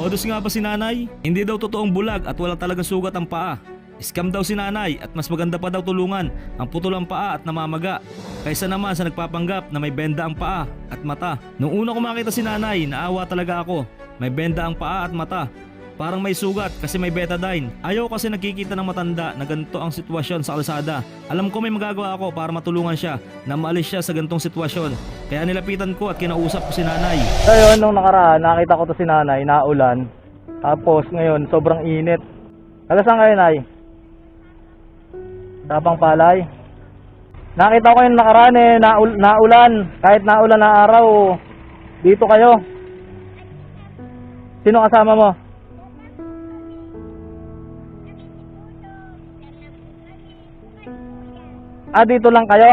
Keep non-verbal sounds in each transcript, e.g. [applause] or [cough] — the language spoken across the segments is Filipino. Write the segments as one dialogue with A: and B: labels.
A: Modus nga ba si nanay? Hindi daw totoong bulag at wala talagang sugat ang paa. Scam daw si nanay at mas maganda pa daw tulungan ang putol ang paa at namamaga kaysa naman sa nagpapanggap na may benda ang paa at mata. Nung una ko makita si nanay, naawa talaga ako. May benda ang paa at mata. Parang may sugat kasi may betadine. Ayaw kasi nakikita ng matanda na ganito ang sitwasyon sa kalsada. Alam ko may magagawa ako para matulungan siya na maalis siya sa ganitong sitwasyon. Kaya nilapitan ko at kinausap ko si nanay.
B: So nung nakaraan, nakita ko to si nanay, naulan. Tapos ngayon, sobrang init. Taga saan kayo, nay? Tapang palay. Nakita ko yung nakaraan eh, naul naulan. Kahit naulan na araw, dito kayo. Sino kasama mo? Ah, dito lang kayo?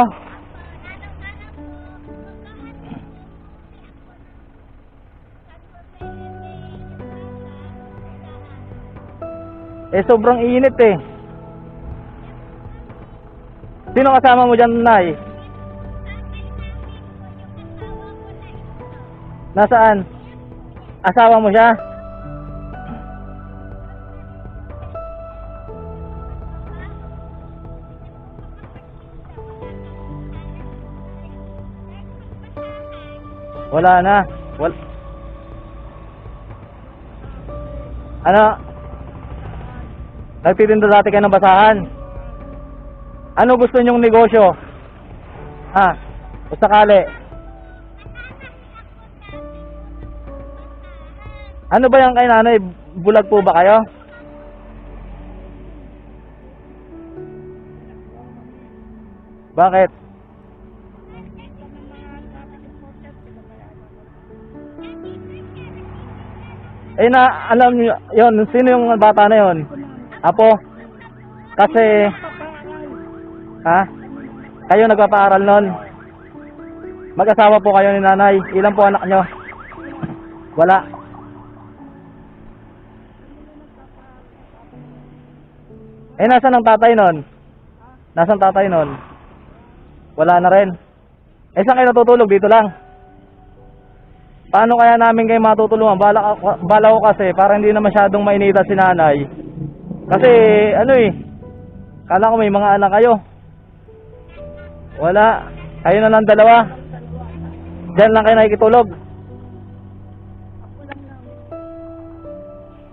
B: Eh, sobrang init eh. Sino kasama mo dyan, Nay? Nasaan? Asawa mo siya? Wala na. Wal ano? Nagtitinda dati kayo ng basahan. Ano gusto nyong negosyo? Ha? O sakali? Ano ba yung kay nanay? Bulag po ba kayo? Bakit? Eh na, alam niyo, yon sino yung bata na yon? Apo? Kasi, ha? Kayo nagpapaaral nun? Mag-asawa po kayo ni nanay. Ilan po anak nyo? Wala. Eh, nasan ang tatay nun? Nasaan tatay nun? Wala na rin. Eh, saan kayo natutulog? Dito lang. Paano kaya namin kayo matutulungan? Bala, bala ko kasi para hindi na masyadong mainita si nanay. Kasi ano eh, kala ko may mga anak kayo. Wala. Kayo na lang dalawa. Diyan lang kayo nakikitulog.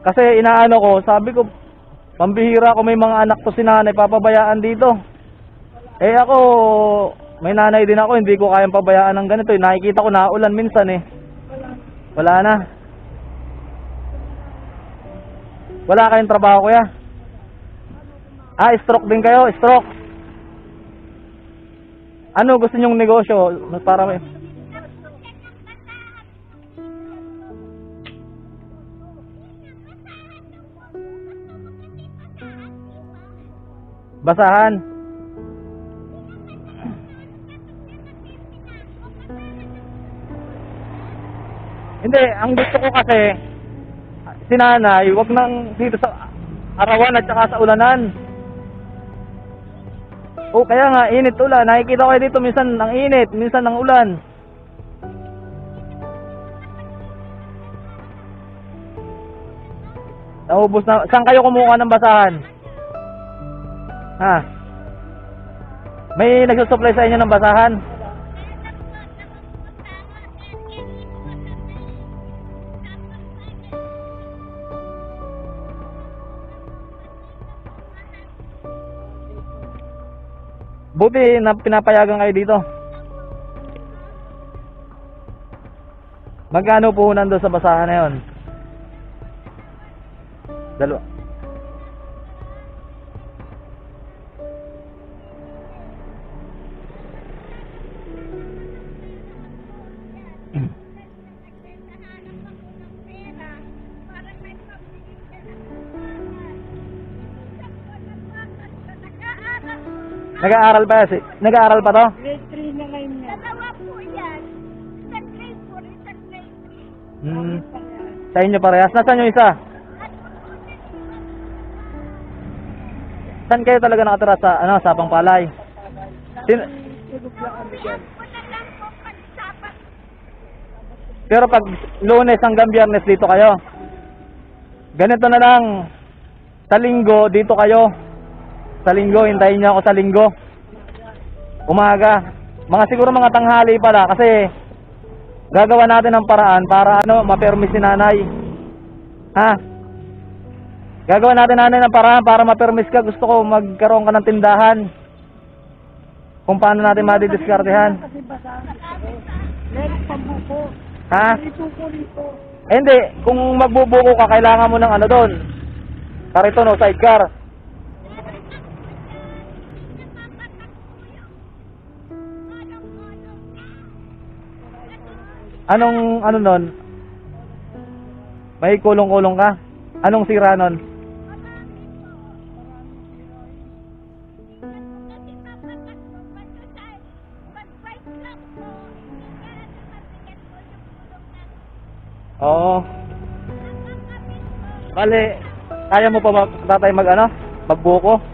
B: Kasi inaano ko, sabi ko, pambihira ko may mga anak to si nanay, papabayaan dito. Eh ako, may nanay din ako, hindi ko kayang pabayaan ng ganito. eh. Nakikita ko naulan minsan eh. Wala na. Wala kayong trabaho kuya? Ah, stroke din kayo, stroke. Ano gusto nyong negosyo para may Basahan. Hindi, ang gusto ko kasi si nanay, wag nang dito sa arawan at saka sa ulanan. O kaya nga, init ulan. Nakikita ko kayo dito minsan ang init, minsan ang ulan. Naubos na. Saan kayo kumuha ng basahan? Ha? May nagsusupply sa inyo ng basahan? Buti na pinapayagan kayo dito. Magkano puhunan doon sa basahan na yun? Dalawa. [clears throat] Nag-aaral pa si Nag-aaral pa to?
C: Grade 3 na ngayon yan. Dalawa po yan. Isang grade 4, isang grade
B: Hmm. Sa inyo parehas. Nasaan yung isa? Saan kayo talaga nakatira sa ano, sa Pangpalay? Sin. Pero pag lunes hanggang biyernes dito kayo. ganito na lang. Sa linggo, dito kayo. Sa linggo, hintayin niyo ako sa linggo. Umaga. Mga siguro mga tanghali pala kasi gagawa natin ng paraan para ano, mapermis si nanay. Ha? Gagawa natin nanay ng paraan para mapermis ka. Gusto ko magkaroon ka ng tindahan. Kung paano natin madidiskartehan. Ha? Eh, hindi. Kung magbubuko ka, kailangan mo ng ano doon. Kariton o sidecar. Anong, ano nun? May kulong-kulong ka? Anong sira nun? Oo. Bale, kaya mo pa tatay mag ano? Magbuko?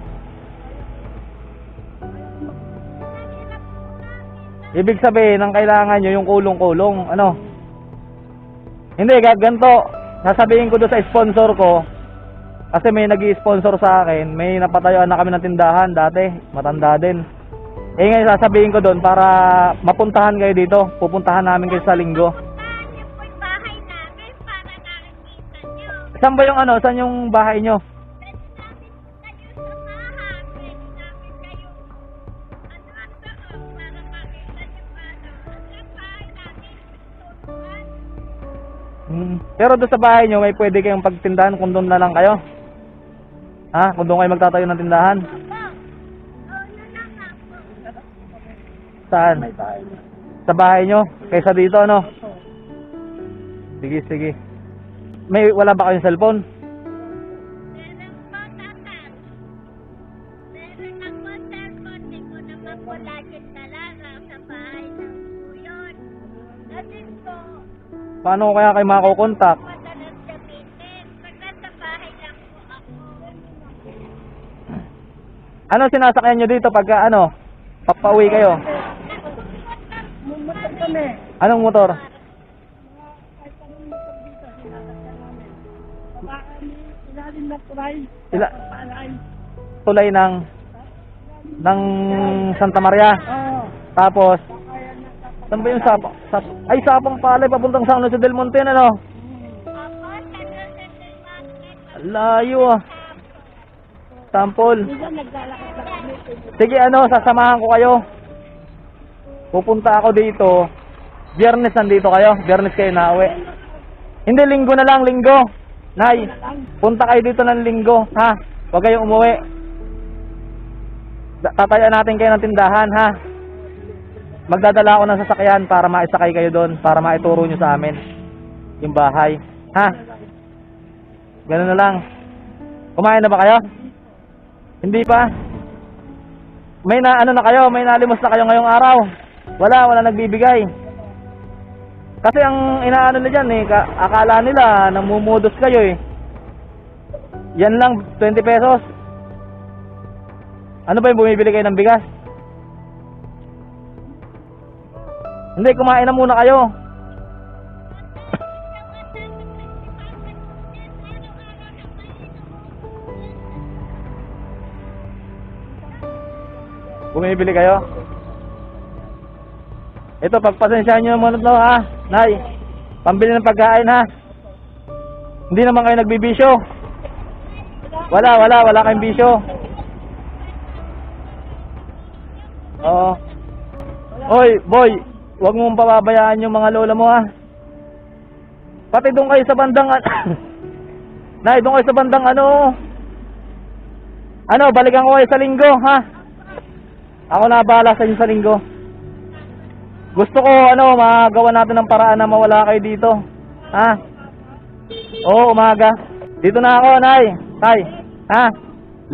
B: Ibig sabihin, ang kailangan nyo yung kulong-kulong, ano? Hindi, ga- ganito. Sasabihin ko doon sa sponsor ko, kasi may nag sponsor sa akin, may napatayuan na kami ng tindahan dati, matanda din. Eh ngayon sasabihin ko doon para mapuntahan kayo dito, pupuntahan namin kayo sa linggo. Saan ba yung ano, saan yung bahay nyo? Pero doon sa bahay nyo, may pwede kayong pagtindahan kung doon na lang kayo. Ha? Kung doon kayo magtatayo ng tindahan. Saan? Sa bahay nyo? Kaysa dito, ano? Sige, sige. May, wala ba kayong cellphone? Paano ko kaya kayo makakokontak?
C: madalas gamitin. Pag nasa bahay lang po ako.
B: Ano sinasakyan nyo dito pagka ano? Papauwi kayo?
C: Kami.
B: Anong motor?
C: Ilalim na turay.
B: Sila,
C: Palay.
B: tulay ng ng Santa Maria.
C: Oo.
B: Tapos, saan ba yung sapang? Sap, ay, sapang palay, papuntang San Jose del Monte, ano? Layo ah.
C: Kami.
B: Sige, ano, sasamahan ko kayo. Pupunta ako dito. Biyernes nandito kayo. Biyernes kayo na uwi. Hindi, linggo na lang, linggo. Nay, punta kayo dito ng linggo, ha? Huwag kayong umuwi. Tatayaan natin kayo ng tindahan, ha? Magdadala ako ng sasakyan para maisakay kayo doon, para maituro nyo sa amin yung bahay. Ha? Ganun na lang. Kumain na ba kayo? Hindi pa? May na ano na kayo, may nalimos na kayo ngayong araw. Wala, wala nagbibigay. Kasi ang inaano na dyan eh, ka- akala nila namumudos kayo eh. Yan lang, 20 pesos. Ano ba yung bumibili kayo ng bigas? Hindi, kumain na muna kayo. Bumibili kayo? Ito, pagpasensyahan nyo muna to ha, Nay. Pambili ng pagkain ha. Hindi naman kayo nagbibisyo. Wala, wala, wala kayong bisyo. Oo. Oy, boy, huwag mong pababayaan yung mga lola mo ha. Pati doon kayo sa bandang an- [coughs] Nay, doon kayo sa bandang ano. Ano, balikan ko kayo sa linggo, ha? Ako na bahala sa inyo sa linggo. Gusto ko, ano, magawa natin ng paraan na mawala kayo dito. Ha? Oo, umaga. Dito na ako, Nay. Tay. Ha?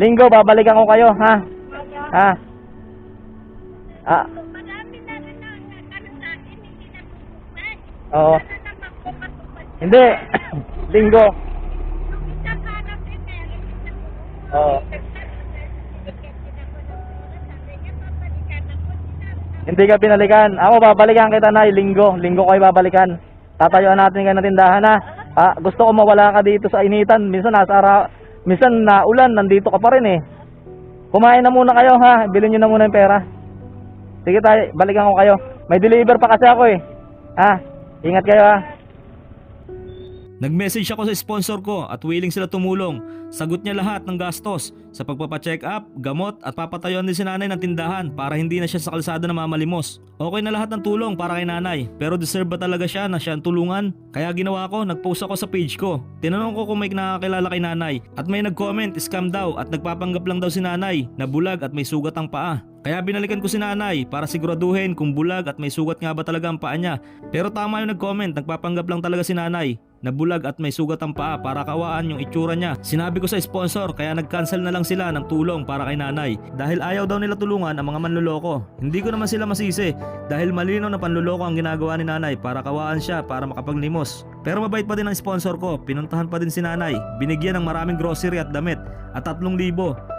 B: Linggo, babalikan ko kayo, ha? Ha? Ah, oo. Hindi. [coughs] Linggo.
C: Na.
B: Oo. Hindi ka binalikan. Ako babalikan kita na linggo. Linggo kayo babalikan. Tatayuan natin kayo ng tindahan ha. Ah, gusto ko mawala ka dito sa initan. Minsan nasa ara, minsan na ulan, nandito ka pa rin eh. Kumain na muna kayo ha. Bilhin niyo na muna yung pera. Sige tayo, balikan ko kayo. May deliver pa kasi ako eh. Ha? Ingat kayo ha.
A: Nag-message ako sa sponsor ko at willing sila tumulong. Sagot niya lahat ng gastos sa pagpapacheck up, gamot at papatayuan din si nanay ng tindahan para hindi na siya sa kalsada na mamalimos. Okay na lahat ng tulong para kay nanay pero deserve ba talaga siya na siya ang tulungan? Kaya ginawa ko, nag-post ako sa page ko. Tinanong ko kung may nakakilala kay nanay at may nag-comment scam daw at nagpapanggap lang daw si nanay na bulag at may sugat ang paa. Kaya binalikan ko si nanay para siguraduhin kung bulag at may sugat nga ba talaga ang paa niya. Pero tama yung nag-comment, nagpapanggap lang talaga si nanay na bulag at may sugat ang paa para kawaan yung itsura niya. Sinabi ko sa sponsor kaya nag-cancel na lang sila ng tulong para kay nanay dahil ayaw daw nila tulungan ang mga manloloko. Hindi ko naman sila masisi dahil malinaw na panloloko ang ginagawa ni nanay para kawaan siya para makapaglimos. Pero mabait pa din ang sponsor ko, pinuntahan pa din si nanay, binigyan ng maraming grocery at damit at 3,000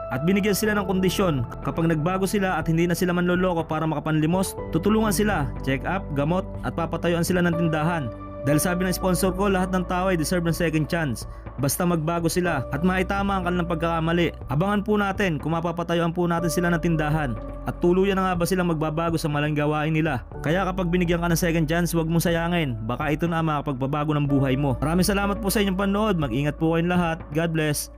A: at binigyan sila ng kondisyon kapag nagbago sila at hindi na sila manloloko para makapanlimos, tutulungan sila, check up, gamot at papatayuan sila ng tindahan. Dahil sabi ng sponsor ko, lahat ng tao ay deserve ng second chance. Basta magbago sila at maitama ang kanilang pagkakamali. Abangan po natin kung mapapatayuan po natin sila ng tindahan. At tuluyan na nga ba silang magbabago sa malang gawain nila. Kaya kapag binigyan ka ng second chance, huwag mong sayangin. Baka ito na ang makapagbabago ng buhay mo. Maraming salamat po sa inyong panood. Mag-ingat po kayong lahat. God bless.